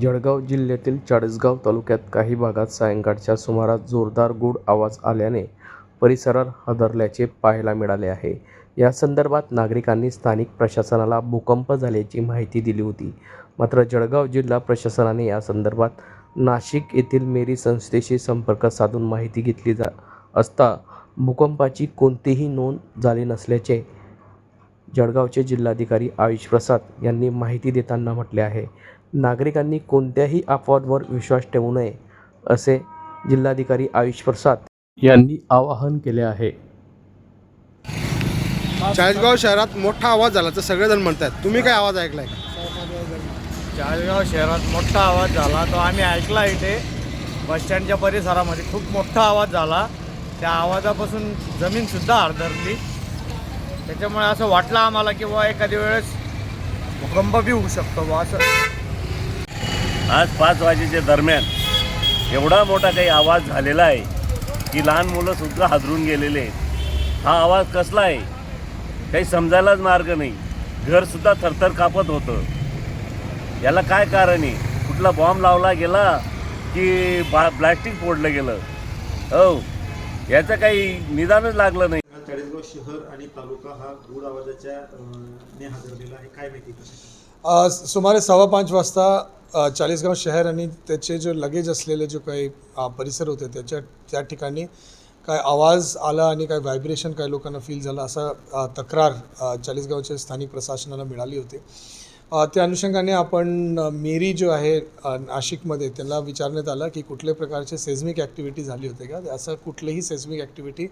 जळगाव जिल्ह्यातील चाळीसगाव तालुक्यात काही भागात सायंकाळच्या सुमारास जोरदार गूढ आवाज आल्याने परिसरात हादरल्याचे पाहायला मिळाले आहे. या संदर्भात नागरिकांनी स्थानिक प्रशासनाला भूकंप झाल्याची माहिती दिली होती. मात्र जळगाव जिल्हा प्रशासनाने या संदर्भात नाशिक येथील मेरी संस्थेशी संपर्क साधून माहिती घेतली जा असता भूकंपाची कोणतीही नोंद झाली नसल्याचे जळगावचे जिल्हाधिकारी आयुष प्रसाद यांनी माहिती देताना म्हटले आहे. नागरिकांनी कोणत्याही अफवांवर विश्वास ठेवू नये असे जिल्हाधिकारी आयुष प्रसाद यांनी आवाहन केले आहे. चाळीसगाव शहरात मोठा आवाज झाला तर सगळेजण म्हणतात तुम्ही काय आवाज ऐकलाय चाळीसगाव शहरात मोठा आवाज झाला तो आम्ही ऐकला इथे. बसस्टँडच्या परिसरामध्ये खूप मोठा आवाज झाला. त्या आवाजापासून जमीनसुद्धा हादरली त्याच्यामुळे असं वाटलं आम्हाला की बुवा एखाद्या वेळेस भूकंप बी होऊ शकतो बुवा असं. आज पाच वाजेच्या दरम्यान एवढा मोठा काही आवाज झालेला आहे की लहान मुलंसुद्धा हादरून गेलेले आहेत. हा आवाज कसला आहे? काही समजायलाच मार्ग नाही. घरसुद्धा थरथर कापत होतं. याला काय कारण आहे? कुठला बॉम्ब लावला गेला की बा प्लॅस्टिक फोडलं गेलं? हो याचं काही निदानच लागलं नाही. चाळीसगाव शहर आणि तालुका हा गूढ आवाजाच्या ने हादरलेला आहे. काय माहिती सुमारे सव्वा पाच वाजता चाळीसगाव शहर आणि त्याचे जे लगेज असलेले जे काही परिसर होते त्याच्या त्या ठिकाणी काय आवाज आला आणि काय व्हायब्रेशन काय लोकांना फील झालं असा तक्रार चाळीसगावच्या स्थानिक प्रशासनाला मिळाली होती. त्या अनुषंगाने आपण मेरी जो आहे नाशिकमध्ये त्यांना विचारण्यात आलं की कुठल्या प्रकारचे सेझमिक ॲक्टिव्हिटी झाली होते का? असं कुठलीही सेझमिक ॲक्टिव्हिटी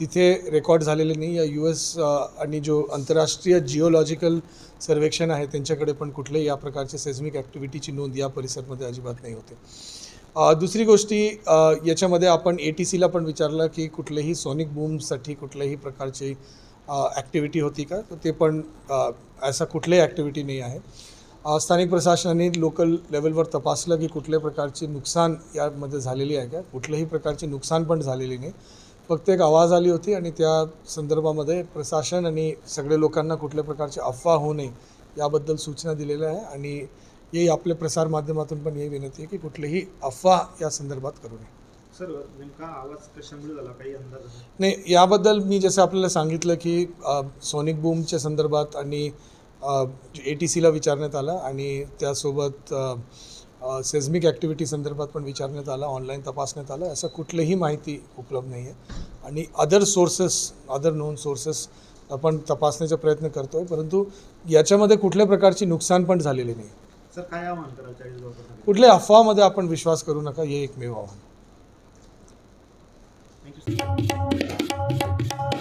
तिथे रेकॉर्ड झालेले नाही. या यू एस आणि जो आंतरराष्ट्रीय जिओलॉजिकल सर्वेक्षण आहे त्यांच्याकडे पण कुठल्याही या प्रकारचे सेझमिक ॲक्टिव्हिटीची नोंद या परिसरमध्ये अजिबात नाही होते. दुसरी गोष्टी याच्यामध्ये आपण ए टी सीला पण विचारलं की कुठलेही सोनिक बूमसाठी कुठल्याही प्रकारची ॲक्टिव्हिटी होती का? तर ते पण अ, असा कुठल्याही ॲक्टिव्हिटी नाही आहे. स्थानिक प्रशासनाने लोकल लेवलवर तपासलं की कुठल्या प्रकारची नुकसान यामध्ये झालेली आहे का? कुठल्याही प्रकारचे नुकसान पण झालेली नाही. फक्त एक आवाज आली होती आणि त्या संदर्भामध्ये प्रशासन आणि सगळे लोकांना कुठल्या प्रकारची अफवा होऊ नये याबद्दल सूचना दिलेल्या आहे आणि हे आपल्या प्रसारमाध्यमातून पण ही विनंती आहे की कुठलीही अफवा या संदर्भात करू नये. सर नेमका आवाज कशामुळे झाला? काही अंदाज आहे? नाही याबद्दल मी जसं आपल्याला सांगितलं की सोनिक बूमच्या संदर्भात आणि ए टी सीला विचारण्यात आलं आणि त्यासोबत सेझमिक ॲक्टिव्हिटी संदर्भात पण विचारण्यात आलं ऑनलाईन तपासण्यात आलं. असं कुठलीही माहिती उपलब्ध नाही आहे आणि other sources other known sources आपण तपासण्याचा प्रयत्न करतो आहे परंतु याच्यामध्ये कुठल्या प्रकारची नुकसान पण झालेली नाही. सर काय आव्हान कराल चाळीसगावकर कुठल्या अफवामध्ये आपण विश्वास करू नका हे एकमेव आव्हान. Thank you.